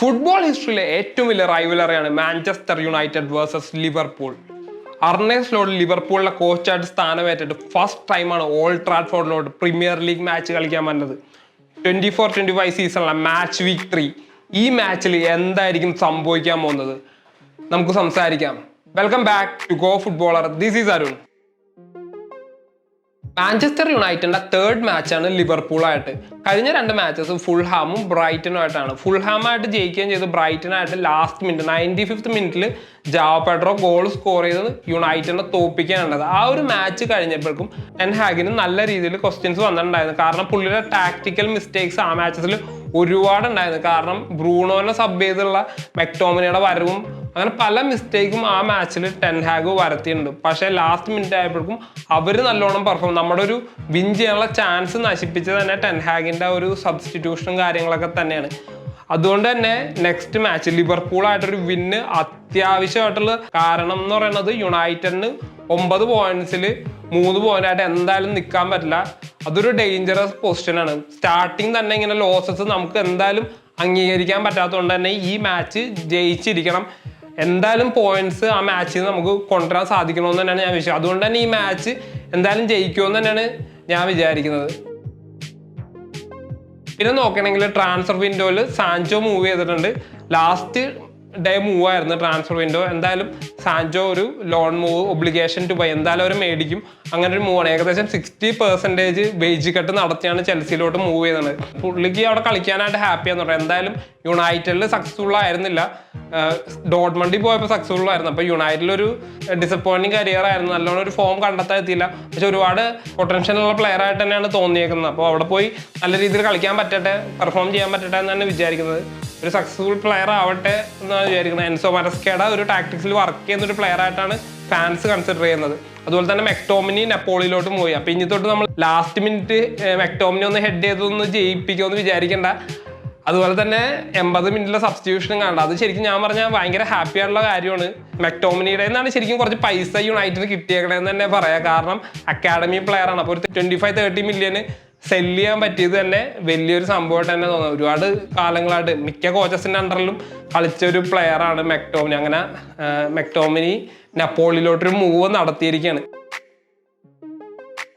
Football ഹിസ്റ്ററിയിലെ ഏറ്റവും വലിയ റൈവലറിയാണ് Manchester United versus Liverpool. Arne Slot ലിവർപൂളിലെ കോച്ചായിട്ട് സ്ഥാനമേറ്റിട്ട് ഫസ്റ്റ് ടൈമാണ് ഓൾ ട്രാൻസ്ഫോർഡിലോട്ട് പ്രീമിയർ ലീഗ് മാച്ച് കളിക്കാൻ വന്നത്. ട്വന്റി ഫോർ ട്വന്റി ഫൈവ് സീസണിലെ മാച്ച് വീക്ക് ത്രീ ഈ മാച്ചിൽ എന്തായിരിക്കും സംഭവിക്കാൻ പോകുന്നത്? നമുക്ക് സംസാരിക്കാം. Welcome back to Go Footballer this is Arun Manchester യുണൈറ്റഡിന്റെ തേർഡ് മാച്ചാണ് ലിവർപൂളായിട്ട് കഴിഞ്ഞ രണ്ട് മാച്ചസ് ഫുൾഹാമും ബ്രൈറ്റനും ആയിട്ടാണ് ഫുൾഹാമായിട്ട് ജയിക്കുകയും ചെയ്ത്. ബ്രൈറ്റനായിട്ട് ലാസ്റ്റ് മിനിറ്റ് നയന്റി ഫിഫ്ത്ത് മിനിറ്റിൽ ജാവ പെഡ്രോ ഗോൾ സ്കോർ ചെയ്ത് യുണൈറ്റഡിനെ തോപ്പിക്കാനുള്ളത് ആ ഒരു മാച്ച് കഴിഞ്ഞപ്പോഴേക്കും എൻഹാഗിന് ഹാഗിന് നല്ല രീതിയിൽ ക്വസ്റ്റ്യൻസ് വന്നിട്ടുണ്ടായിരുന്നു. കാരണം പുള്ളിയുടെ ടാക്ടിക്കൽ മിസ്റ്റേക്സ് ആ മാച്ചസിൽ ഒരുപാടുണ്ടായിരുന്നു. കാരണം ബ്രൂണോനെ സബ് ചെയ്തുള്ള മെക്ടോമിനിയുടെ വരവും അങ്ങനെ പല മിസ്റ്റേക്കും ആ മാച്ചിൽ ടെൻ ഹാഗ് വരത്തിയിട്ടുണ്ട്. പക്ഷേ ലാസ്റ്റ് മിനിറ്റ് ആയപ്പോഴേക്കും അവർ നല്ലോണം പെർഫോം നമ്മുടെ ഒരു വിൻ ചെയ്യാനുള്ള ചാൻസ് നശിപ്പിച്ചത് തന്നെ ടെൻ ഹാഗിന്റെ ഒരു സബ്സ്റ്റിറ്റ്യൂഷനും കാര്യങ്ങളൊക്കെ തന്നെയാണ്. അതുകൊണ്ട് തന്നെ നെക്സ്റ്റ് മാച്ച് ലിവർപൂൾ ആയിട്ടൊരു വിന്ന് അത്യാവശ്യമായിട്ടുള്ള കാരണം എന്ന് പറയുന്നത് യുണൈറ്റഡിന് ഒമ്പത് പോയിന്റ്സിൽ മൂന്ന് പോയിന്റ് ആയിട്ട് എന്തായാലും നിൽക്കാൻ പറ്റില്ല. അതൊരു ഡേഞ്ചറസ് പൊസിഷനാണ് സ്റ്റാർട്ടിങ് തന്നെ ഇങ്ങനെ ലോസസ് നമുക്ക് എന്തായാലും അംഗീകരിക്കാൻ പറ്റാത്തതുകൊണ്ട് തന്നെ ഈ മാച്ച് ജയിച്ചിരിക്കണം. എന്തായാലും പോയിന്റ്സ് ആ മാച്ചിൽ നമുക്ക് കൊണ്ടുവരാൻ സാധിക്കണമെന്ന് തന്നെയാണ് ഞാൻ വിശ്വസിക്കുന്നത് അതുകൊണ്ട് തന്നെ ഈ മാച്ച് എന്തായാലും ജയിക്കുമെന്ന് തന്നെയാണ് ഞാൻ വിചാരിക്കുന്നത്. പിന്നെ നോക്കണമെങ്കിൽ ട്രാൻസ്ഫർ വിൻഡോയിൽ സാൻചോ മൂവ് ചെയ്തിട്ടുണ്ട്. ലാസ്റ്റ് ഡേ മൂവ് ആയിരുന്നു ട്രാൻസ്ഫർ വിൻഡോ എന്തായാലും സാൻചോ ഒരു loan move obligation to buy എന്തായാലും അവർ മേടിക്കും. അങ്ങനെ ഒരു മൂവാണ്. ഏകദേശം സിക്സ്റ്റി പെർസെന്റേജ് വേജ് കട്ട് നടത്തിയാണ് ചെൽസിയിലോട്ട് മൂവ് ചെയ്തത്. പുള്ളിക്ക് അവിടെ കളിക്കാനായിട്ട് ഹാപ്പിയാന്ന് പറയാം. എന്തായാലും യുണൈറ്റഡിൽ സക്സസ്ഫുൾ ആയിരുന്നില്ല. ഡോട്ട്മണ്ടിൽ പോയപ്പോൾ സക്സസ്ഫുൾ ആയിരുന്നു. അപ്പോൾ യുണൈറ്റഡിൽ ഒരു ഡിസപ്പോയിന്റിങ് കരിയർ ആയിരുന്നു. നല്ലോണം ഒരു ഫോം കണ്ടെത്താൻ എത്തിയില്ല. പക്ഷെ ഒരുപാട് പൊട്ടൻഷ്യൽ ഉള്ള പ്ലെയർ ആയിട്ട് തന്നെയാണ് തോന്നിയേക്കുന്നത്. അപ്പോൾ അവിടെ പോയി നല്ല രീതിയിൽ കളിക്കാൻ പറ്റട്ടെ പെർഫോം ചെയ്യാൻ പറ്റട്ടെ എന്നാണ് വിചാരിക്കുന്നത്. ഒരു സക്സസ്ഫുൾ പ്ലെയർ ആവട്ടെ എന്നാണ് വിചാരിക്കുന്നത്. എൻസോ മരസ്കേട ഒരു ടാക്ടിക്സിൽ വർക്ക് ചെയ്യുന്ന ഒരു പ്ലെയർ ആയിട്ടാണ് ഫാൻസ് കൺസിഡർ ചെയ്യുന്നത്. അതുപോലെ തന്നെ മെക്ടോമിനി നെപ്പോളിയിലോട്ടും പോയി. അപ്പൊ ഇനി തൊട്ട് നമ്മൾ ലാസ്റ്റ് മിനിറ്റ് മെക്ടോമിനി ഒന്ന് ഹെഡ് ചെയ്തൊന്ന് ജയിപ്പിക്കുമെന്ന് വിചാരിക്കേണ്ട. അതുപോലെ തന്നെ എൺപത് മിനിറ്റിലെ സബ്സ്റ്റിറ്റ്യൂഷനും കാണണ്ട. അത് ശരിക്കും ഞാൻ പറഞ്ഞാൽ ഭയങ്കര ഹാപ്പി ആയിട്ടുള്ള കാര്യമാണ്. മെക്ടോമിനിയുടെ നിന്നാണ് ശരിക്കും കുറച്ച് പൈസ യുണൈറ്റഡ് കിട്ടിയേക്കണേന്ന് തന്നെ പറയാം. കാരണം അക്കാഡമി പ്ലെയർ ആണ്. അപ്പോൾ ഒരു ട്വന്റി ഫൈവ് തേർട്ടി മില്യന് സെൽ ചെയ്യാൻ പറ്റിയത് തന്നെ വലിയൊരു സംഭവമായിട്ട് തന്നെ തോന്നുന്നു. ഒരുപാട് കാലങ്ങളായിട്ട് മിക്ക കോച്ചസിന്റെ അണ്ടറിലും കളിച്ച ഒരു പ്ലെയർ ആണ് മെക്ടോമിനി. അങ്ങനെ മെക്ടോമിനി നപ്പോളിലോട്ടൊരു മൂവ് നടത്തിയിരിക്കുകയാണ്.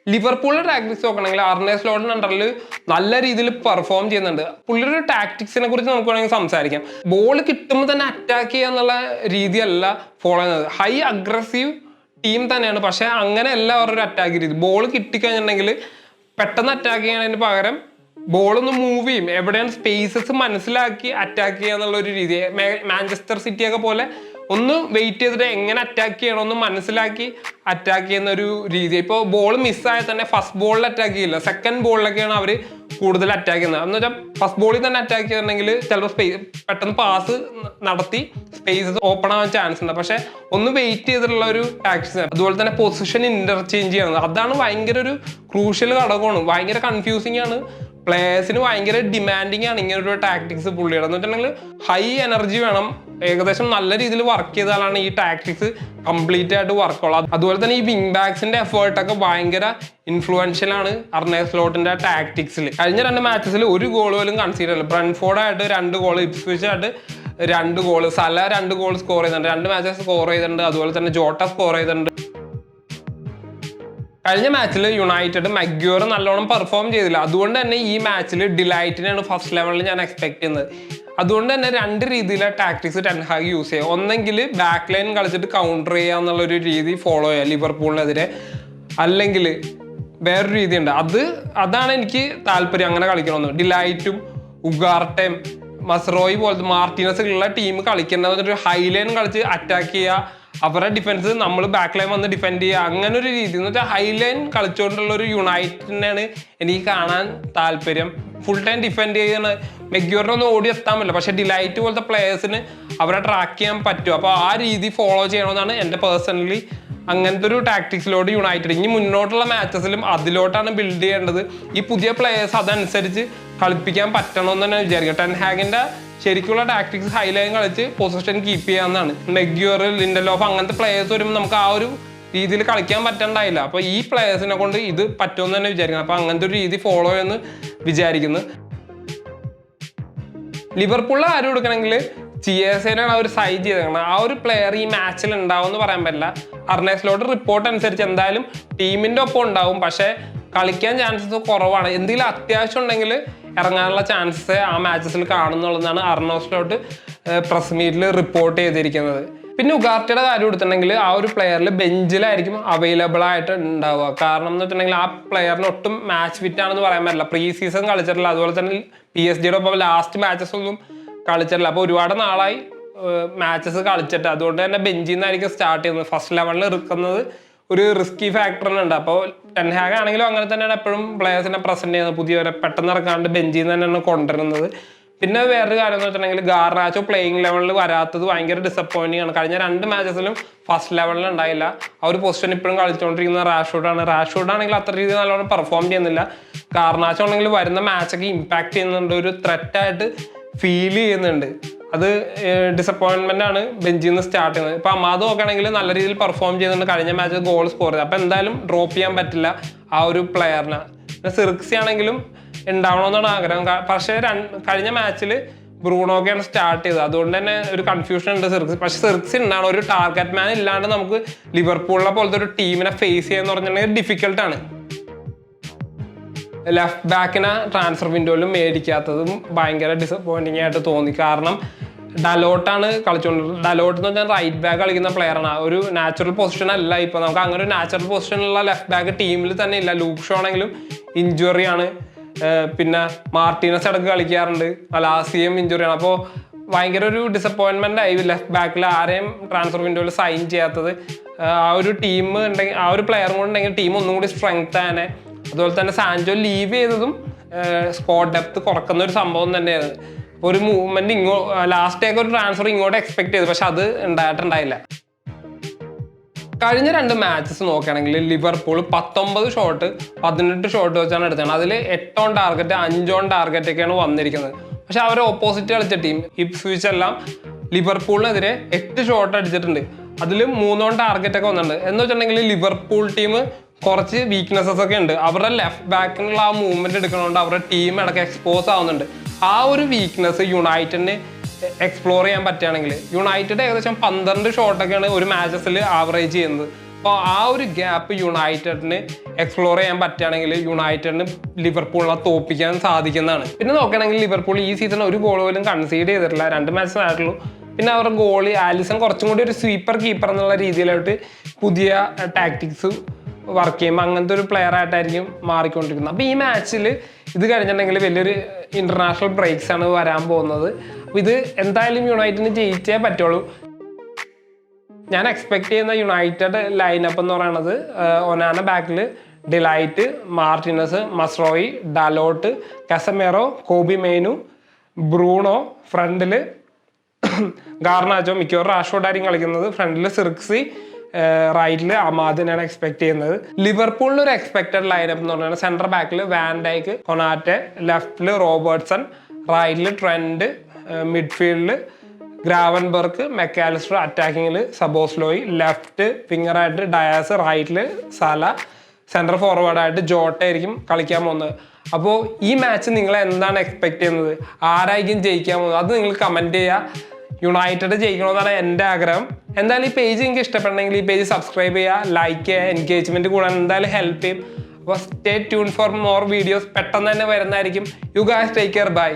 ലിവർപൂളിന്റെ ടാക്ടിക്സ് നോക്കണമെങ്കിൽ അർണേ സ്ലോട്ടിന്റെ അണ്ടറിൽ നല്ല രീതിയിൽ പെർഫോം ചെയ്യുന്നുണ്ട്. പുള്ളിയുടെ ടാക്ടിക്സിനെ കുറിച്ച് നമുക്ക് വേണമെങ്കിൽ സംസാരിക്കാം. ബോൾ കിട്ടുമ്പോൾ തന്നെ അറ്റാക്ക് ചെയ്യുക എന്നുള്ള രീതിയല്ല ഫോളോ ചെയ്യുന്നത്. ഹൈ അഗ്രസീവ് ടീം തന്നെയാണ്. പക്ഷെ അങ്ങനെയല്ല അവരുടെ അറ്റാക്ക് രീതി. ബോൾ കിട്ടിക്കഴിഞ്ഞിട്ടുണ്ടെങ്കിൽ പെട്ടെന്ന് അറ്റാക്ക് ചെയ്യുന്നതിന് പകരം ബോൾ ഒന്ന് മൂവ് ചെയ്യും. എവിടെയാണ് സ്പേസസ് മനസ്സിലാക്കി അറ്റാക്ക് ചെയ്യുക എന്നുള്ള ഒരു രീതി. മാഞ്ചസ്റ്റർ സിറ്റി ഒക്കെ പോലെ ഒന്ന് വെയിറ്റ് ചെയ്തിട്ട് എങ്ങനെ അറ്റാക്ക് ചെയ്യണമെന്ന് മനസ്സിലാക്കി അറ്റാക്ക് ചെയ്യുന്ന ഒരു രീതി. ഇപ്പോൾ ബോൾ മിസ്സായാൽ തന്നെ ഫസ്റ്റ് ബോളിൽ അറ്റാക്ക് ചെയ്യില്ല. സെക്കൻഡ് ബോളിലൊക്കെയാണ് അവർ കൂടുതൽ അറ്റാക്ക് ചെയ്യുന്നത്. എന്ന് വെച്ചാൽ ഫസ്റ്റ് ബോളിൽ തന്നെ അറ്റാക്ക് ചെയ്തിട്ടുണ്ടെങ്കിൽ ചിലപ്പോൾ സ്പേസ് പെട്ടെന്ന് പാസ് നടത്തി സ്പേസസ് ഓപ്പൺ ആവാൻ ചാൻസ് ഉണ്ട്. പക്ഷെ ഒന്ന് വെയിറ്റ് ചെയ്തിട്ടുള്ള ഒരു ടാക്ടിക്സ് അതുപോലെ തന്നെ പൊസിഷൻ ഇന്റർചേഞ്ച് ചെയ്യുന്നത് അതാണ് ഭയങ്കര ഒരു ക്രൂഷ്യൽ ഘടകമാണ്. ഭയങ്കര കൺഫ്യൂസിംഗ് ആണ്. പ്ലേയേഴ്സിന് ഭയങ്കര ഡിമാൻഡിങ് ആണ് ഇങ്ങനെ ഒരു ടാക്ടിക്സ് പുള്ളിയുടെ. എന്ന് വെച്ചിട്ടുണ്ടെങ്കിൽ ഹൈ എനർജി വേണം. ഏകദേശം നല്ല രീതിയിൽ വർക്ക് ചെയ്താലാണ് ഈ ടാക്ടിക്സ് കംപ്ലീറ്റ് ആയിട്ട് വർക്കുള്ളൂ അതുപോലെ തന്നെ ഈ വിങ് ബാക്സിന്റെ എഫേർട്ടൊക്കെ ഭയങ്കര ഇൻഫ്ലുവൻഷ്യൽ ആണ് അർണേ സ്ലോട്ടിന്റെ ടാക്ടിക്സിൽ കഴിഞ്ഞ രണ്ട് മാച്ചസിൽ ഒരു ഗോൾ പോലും കൺസീഡർ ചെയ്യില്ല ബ്രൺഫോർഡായിട്ട് രണ്ട് ഗോൾ ഇപ്സ്വിച്ചായിട്ട് രണ്ട് ഗോൾ സല രണ്ട് ഗോൾ സ്കോർ ചെയ്തിട്ടുണ്ട്. രണ്ട് മാച്ചസ് സ്കോർ ചെയ്തിട്ടുണ്ട്. അതുപോലെ തന്നെ ജോട്ട സ്കോർ ചെയ്തിട്ടുണ്ട്. കഴിഞ്ഞ മാച്ചിൽ യുണൈറ്റഡ് മഗ്യൂർ നല്ലോണം പെർഫോം ചെയ്തില്ല. അതുകൊണ്ട് തന്നെ ഈ മാച്ചിൽ ഡിലൈറ്റിനാണ് ഫസ്റ്റ് ലെവലിൽ ഞാൻ എക്സ്പെക്ട് ചെയ്യുന്നത്. അതുകൊണ്ട് തന്നെ രണ്ട് രീതിയിലെ ടാക്ടിക്സ് ടെൻഹാഗ് യൂസ് ചെയ്യുക. ഒന്നെങ്കിൽ ബാക്ക് ലൈൻ കളിച്ചിട്ട് കൗണ്ടർ ചെയ്യുക എന്നുള്ളൊരു രീതി ഫോളോ ചെയ്യുക ലിവർപൂളിനെതിരെ അല്ലെങ്കിൽ വേറൊരു രീതിയുണ്ട്. അത് അതാണ് എനിക്ക് താല്പര്യം അങ്ങനെ കളിക്കണമെന്ന്. ഡിലൈറ്റും ഉഗാർട്ടയും മസ്റോയി പോലത്തെ മാർട്ടിനസ് ഉള്ള ടീം കളിക്കേണ്ടത് ഒരു ഹൈ ലൈൻ കളിച്ച് അറ്റാക്ക് ചെയ്യുക. അവരുടെ ഡിഫൻസ് നമ്മൾ ബാക്ക് ലൈൻ വന്ന് ഡിഫെൻഡ് ചെയ്യുക. അങ്ങനെ ഒരു രീതി. എന്ന് വെച്ചാൽ ഹൈ ലൈൻ കളിച്ചുകൊണ്ടുള്ള ഒരു യുണൈറ്റഡിനെയാണ് എനിക്ക് കാണാൻ താല്പര്യം. ഫുൾ ടൈം ഡിഫെൻഡ് ചെയ്യുന്ന മെഗ്യൂറിനൊന്നും ഓടി എത്താൻ പറ്റില്ല. പക്ഷെ ഡിലൈറ്റ് പോലത്തെ പ്ലേയേഴ്സിന് അവരെ ട്രാക്ക് ചെയ്യാൻ പറ്റും. അപ്പോൾ ആ രീതി ഫോളോ ചെയ്യണമെന്നാണ് എന്റെ പേഴ്സണലി അങ്ങനത്തെ ഒരു ടാക്ടിക്സിലോട് യുണൈറ്റഡ് ഇനി മുന്നോട്ടുള്ള മാച്ചസിലും അതിലോട്ടാണ് ബിൽഡ് ചെയ്യേണ്ടത്. ഈ പുതിയ പ്ലേയേഴ്സ് അതനുസരിച്ച് കളിപ്പിക്കാൻ പറ്റണമെന്ന് തന്നെ വിചാരിക്കും. ടെൻ ഹാഗിന്റെ ശരിക്കുള്ള ടാക്ടിക്സ് ഹൈലൈൻ കളിച്ച് പൊസിഷൻ കീപ്പ് ചെയ്യാന്നാണ് മെഗ്യൂർ ലിൻഡലോഫ് അങ്ങനത്തെ പ്ലേയേഴ്സ് വരുമ്പോൾ നമുക്ക് ആ ഒരു രീതിയിൽ കളിക്കാൻ പറ്റണ്ടായില്ല. അപ്പൊ ഈ പ്ലേയേഴ്സിനെ കൊണ്ട് ഇത് പറ്റുമെന്ന് തന്നെ വിചാരിക്കണം അപ്പൊ അങ്ങനത്തെ ഒരു രീതി ഫോളോ എന്ന് വിചാരിക്കുന്നു. ലിവർപൂളിൽ ആരും എടുക്കണമെങ്കിൽ ചിയേഴ്സേനാണ് ഒരു സൈൻ ചെയ്തേക്കുന്നത് ആ ഒരു പ്ലെയർ ഈ മാച്ചിൽ ഉണ്ടാവും എന്ന് പറയാൻ പറ്റില്ല. അർണേസിലോട്ട് റിപ്പോർട്ട് അനുസരിച്ച് എന്തായാലും ടീമിന്റെ ഒപ്പം ഉണ്ടാവും. പക്ഷേ കളിക്കാൻ ചാൻസസ് കുറവാണ്. എന്തെങ്കിലും അത്യാവശ്യം ഉണ്ടെങ്കിൽ ഇറങ്ങാനുള്ള ചാൻസസ് ആ മാച്ചസിൽ കാണുന്നുള്ളതാണ് അർണോസിലോട്ട് പ്രസ് മീറ്റിൽ റിപ്പോർട്ട് ചെയ്തിരിക്കുന്നത്. പിന്നെ ഉഗാർട്ടിയുടെ കാര്യം എടുത്തിട്ടുണ്ടെങ്കിൽ ആ ഒരു പ്ലെയറിൽ ബെഞ്ചിലായിരിക്കും അവൈലബിൾ ആയിട്ട് ഉണ്ടാവുക. കാരണം എന്ന് വെച്ചിട്ടുണ്ടെങ്കിൽ ആ പ്ലെയറിന് ഒട്ടും മാച്ച് ഫിറ്റ് ആണെന്ന് പറയാൻ പറ്റില്ല. പ്രീ സീസൺ കളിച്ചിട്ടില്ല. അതുപോലെ തന്നെ പി എസ് ജിയുടെ ഒപ്പം ലാസ്റ്റ് മാച്ചസ് ഒന്നും കളിച്ചിട്ടില്ല. അപ്പോൾ ഒരുപാട് നാളായി മാച്ചസ് കളിച്ചിട്ട്. അതുകൊണ്ട് തന്നെ ബെഞ്ചിൽ നിന്നായിരിക്കും സ്റ്റാർട്ട് ചെയ്യുന്നത്. ഫസ്റ്റ് ലെവലിൽ ഇറക്കുന്നത് ഒരു റിസ്കി ഫാക്ടർ ഉണ്ട്. അപ്പോൾ ടെൻഹാഗ് ആണെങ്കിലും അങ്ങനെ തന്നെയാണ് എപ്പോഴും പ്ലേയേഴ്സിനെ പ്രസന്റ് ചെയ്യുന്നത്. പുതിയവരെ പെട്ടെന്ന് ഇറക്കാണ്ട് ബെഞ്ചിൽ നിന്ന് തന്നെയാണ് കൊണ്ടുവരുന്നത്. പിന്നെ വേറൊരു കാര്യം എന്ന് വെച്ചിട്ടുണ്ടെങ്കിൽ ഗാർനാച്ചോ പ്ലേയിങ് ലെവലിൽ വരാത്തത് ഭയങ്കര ഡിസപ്പോയിന്റിംഗ് ആണ്. കഴിഞ്ഞ രണ്ട് മാച്ചസിലും ഫസ്റ്റ് ലെവലിൽ ഉണ്ടായില്ല. ആ ഒരു പൊസിഷൻ ഇപ്പോഴും കളിച്ചുകൊണ്ടിരിക്കുന്ന റാഷ്വുഡാണ് റാഷ്വുഡ് ആണെങ്കിൽ അത്ര രീതിയിൽ നല്ലോണം പെർഫോം ചെയ്യുന്നില്ല. ഗാർനാച്ചോ ആണെങ്കിൽ വരുന്ന മാച്ചൊക്കെ ഇമ്പാക്ട് ചെയ്യുന്നുണ്ട്. ഒരു ത്രെറ്റായിട്ട് ഫീൽ ചെയ്യുന്നുണ്ട്. അത് ഡിസപ്പോയിൻമെന്റ് ആണ് ബെഞ്ചിൽ നിന്ന് സ്റ്റാർട്ട് ചെയ്യുന്നത്. ഇപ്പൊ അമാദ് നോക്കുകയാണെങ്കിൽ നല്ല രീതിയിൽ പെർഫോം ചെയ്യുന്നുണ്ട്. കഴിഞ്ഞ മാച്ച് ഗോൾ സ്കോർ ചെയ്ത് അപ്പൊ എന്തായാലും ഡ്രോപ്പ് ചെയ്യാൻ പറ്റില്ല ആ ഒരു പ്ലെയറിനെ പിന്നെ സിർക്സി ആണെങ്കിലും ഉണ്ടാവണമെന്നാണ് ആഗ്രഹം. പക്ഷേ കഴിഞ്ഞ മാച്ചിൽ ബ്രൂണോക്കെയാണ് സ്റ്റാർട്ട് ചെയ്തത്. അതുകൊണ്ട് തന്നെ ഒരു കൺഫ്യൂഷൻ ഉണ്ട് സിർക്സ്. പക്ഷെ സിർക്സ് ഉണ്ടാണ്. ഒരു ടാർഗറ്റ് മാൻ ഇല്ലാണ്ട് നമുക്ക് ലിവർപൂളിനെ പോലത്തെ ഒരു ടീമിനെ ഫേസ് ചെയ്യാന്ന് പറഞ്ഞിട്ടുണ്ടെങ്കിൽ ഡിഫിക്കൽട്ടാണ് ലെഫ്റ്റ് ബാക്കിനെ ട്രാൻസ്ഫർ വിൻഡോയിലും മേടിക്കാത്തതും ഭയങ്കര ഡിസപ്പോയിന്റിങ് ആയിട്ട് തോന്നി. കാരണം ഡലോട്ടാണ് കളിച്ചുകൊണ്ടിരുന്നത് ഡലോട്ട് എന്ന് പറഞ്ഞാൽ റൈറ്റ് ബാക്ക് കളിക്കുന്ന പ്ലെയറാണ് ഒരു നാച്ചുറൽ പൊസിഷൻ അല്ല ഇപ്പോൾ നമുക്ക് അങ്ങനെ ഒരു നാച്ചുറൽ പൊസിഷനുള്ള ലെഫ്റ്റ് ബാക്ക് ടീമിൽ തന്നെ ഇല്ല. ലൂക്ക് ആണെങ്കിലും ഇഞ്ചുറി ആണ്. പിന്നെ മാർട്ടിനസ് ഇടയ്ക്ക് കളിക്കാറുണ്ട്. അലാസിയും ഇഞ്ചുറി ആണ്. അപ്പോൾ ഭയങ്കര ഒരു ഡിസപ്പോയിൻമെന്റ് ആയി ലെഫ്റ്റ് ബാക്കിൽ ആരെയും ട്രാൻസ്ഫർ വിൻഡോയിൽ സൈൻ ചെയ്യാത്തത്. ആ ഒരു ടീം ഉണ്ടെങ്കിൽ ആ ഒരു പ്ലെയർ കൂടെ ഉണ്ടെങ്കിൽ ടീം ഒന്നും കൂടി സ്ട്രെങ്ത് ആനെ അതുപോലെ തന്നെ സാൻജോ ലീവ് ചെയ്തതും സ്കോർ ഡെപ്ത് കുറക്കുന്ന ഒരു സംഭവം തന്നെയായിരുന്നു ഒരു മൂവ്മെന്റ് ഇങ്ങോ ലാസ്റ്റ് ഒക്കെ ഒരു ട്രാൻസ്ഫർ ഇങ്ങോട്ട് എക്സ്പെക്ട് ചെയ്തു പക്ഷെ അത് ഉണ്ടായിട്ടുണ്ടായില്ല. കഴിഞ്ഞ രണ്ട് മാച്ചസ് നോക്കുകയാണെങ്കിൽ ലിവർപൂൾ പത്തൊമ്പത് ഷോട്ട് പതിനെട്ട് ഷോട്ട് വെച്ചാണ് എടുത്തത്. അതിൽ എട്ടോൺ ടാർഗറ്റ് അഞ്ചോൺ ടാർഗറ്റ് ഒക്കെയാണ് വന്നിരിക്കുന്നത്. പക്ഷെ അവർ ഓപ്പോസിറ്റ് കളിച്ച ടീം ഇപ്സ്വിച്ച് എല്ലാം ലിവർപൂളിനെതിരെ എട്ട് ഷോട്ട് അടിച്ചിട്ടുണ്ട്. അതിൽ മൂന്നോൺ ടാർഗറ്റ് ഒക്കെ വന്നിട്ടുണ്ട്. എന്ന് വെച്ചിട്ടുണ്ടെങ്കിൽ ലിവർപൂൾ ടീം കുറച്ച് വീക്ക്നെസ്സസ് ഒക്കെ ഉണ്ട്. അവരുടെ ലെഫ്റ്റ് ബാക്കിനുള്ള ആ മൂവ്മെന്റ് എടുക്കണോണ്ട് അവരുടെ ടീം ഇടയ്ക്ക് എക്സ്പോസ് ആവുന്നുണ്ട്. ആ ഒരു വീക്ക്നെസ് യുണൈറ്റഡിന് എക്സ്പ്ലോർ ചെയ്യാൻ പറ്റുകയാണെങ്കിൽ യുണൈറ്റഡ് ഏകദേശം പന്ത്രണ്ട് ഷോട്ടൊക്കെയാണ് ഒരു മാച്ചസിൽ ആവറേജ് ചെയ്യുന്നത്. അപ്പോൾ ആ ഒരു ഗ്യാപ്പ് യുണൈറ്റഡിന് എക്സ്പ്ലോർ ചെയ്യാൻ പറ്റുകയാണെങ്കിൽ യുണൈറ്റഡിന് ലിവർപൂളിനെ തോപ്പിക്കാൻ സാധിക്കുന്നതാണ്. പിന്നെ നോക്കുകയാണെങ്കിൽ ലിവർപൂൾ ഈ സീസൺ ഒരു ഗോൾ പോലും കൺസീഡ് ചെയ്തിട്ടില്ല. രണ്ട് മാച്ചസ് ആയിട്ടുള്ളൂ. പിന്നെ അവരുടെ ഗോളി ആലിസൺ കുറച്ചും കൂടി ഒരു സ്വീപ്പർ കീപ്പർ എന്നുള്ള രീതിയിലോട്ട് പുതിയ ടാക്ടിക്സ് വർക്ക് ചെയ്യുമ്പോൾ അങ്ങനത്തെ ഒരു പ്ലെയർ ആയിട്ടായിരിക്കും മാറിക്കൊണ്ടിരിക്കുന്നത്. അപ്പോൾ ഈ മാച്ചിൽ ഇത് കഴിഞ്ഞിട്ടുണ്ടെങ്കിൽ വലിയൊരു ഇന്റർനാഷണൽ ബ്രേക്സ് ആണ് വരാൻ പോകുന്നത്. അപ്പോൾ ഇത് എന്തായാലും യുണൈറ്റഡിന് ജയിച്ചേ പറ്റുള്ളൂ. ഞാൻ എക്സ്പെക്ട് ചെയ്യുന്ന യുണൈറ്റഡ് ലൈനപ്പ് എന്ന് പറയുന്നത് ഒനാന ബാക്കിൽ De Ligt Martinez Mazraoui Dalot Casemiro Kobbie Mainoo Bruno ഫ്രണ്ടിൽ ഗാർണാച്ചോ മിക്കവാറും റാഷോഡായിരിക്കും കളിക്കുന്നത്. ഫ്രണ്ടിൽ സിർക്സി റൈറ്റിൽ അമാദിനാണ് എക്സ്പെക്ട് ചെയ്യുന്നത്. ലിവർപൂളിന് ഒരു എക്സ്പെക്റ്റഡ് ലൈനപ്പ് എന്ന് പറഞ്ഞാൽ സെൻട്രൽ ബാക്കിൽ വാൻഡൈക്ക് കൊനാറ്റെ ലെഫ്റ്റിൽ റോബർട്ട്സൺ റൈറ്റിൽ ട്രെൻഡ് മിഡ്ഫീൽഡിൽ ഗ്രാവൻബർഗ് മെക്കാലിസ്റ്റർ അറ്റാക്കിങ്ങിൽ സബോസ്ലോയി ലെഫ്റ്റ് ഫിംഗറായിട്ട് ഡയാസ് റൈറ്റിൽ സല സെൻട്രൽ ഫോർവേഡായിട്ട് ജോട്ട ആയിരിക്കും കളിക്കാൻ പോകുന്നത്. അപ്പോൾ ഈ മാച്ച് നിങ്ങൾ എന്താണ് എക്സ്പെക്ട് ചെയ്യുന്നത്? ആരായിരിക്കും ജയിക്കാൻ പോകുന്നത്? അത് നിങ്ങൾ കമന്റ് ചെയ്യുക. യുണൈറ്റഡ് ജയിക്കണമെന്നാണ് എന്റെ ആഗ്രഹം. എന്തായാലും ഈ പേജ് എനിക്ക് ഇഷ്ടപ്പെടണമെങ്കിൽ ഈ പേജ് സബ്സ്ക്രൈബ് ചെയ്യുക ലൈക്ക് ചെയ്യുക എൻഗേജ്മെന്റ് കൂടാൻ എന്തായാലും ഹെൽപ്പ് ചെയ്യും. അപ്പോൾ stay tune for more videos പെട്ടെന്ന് തന്നെ വരുന്നതായിരിക്കും. You guys take care bye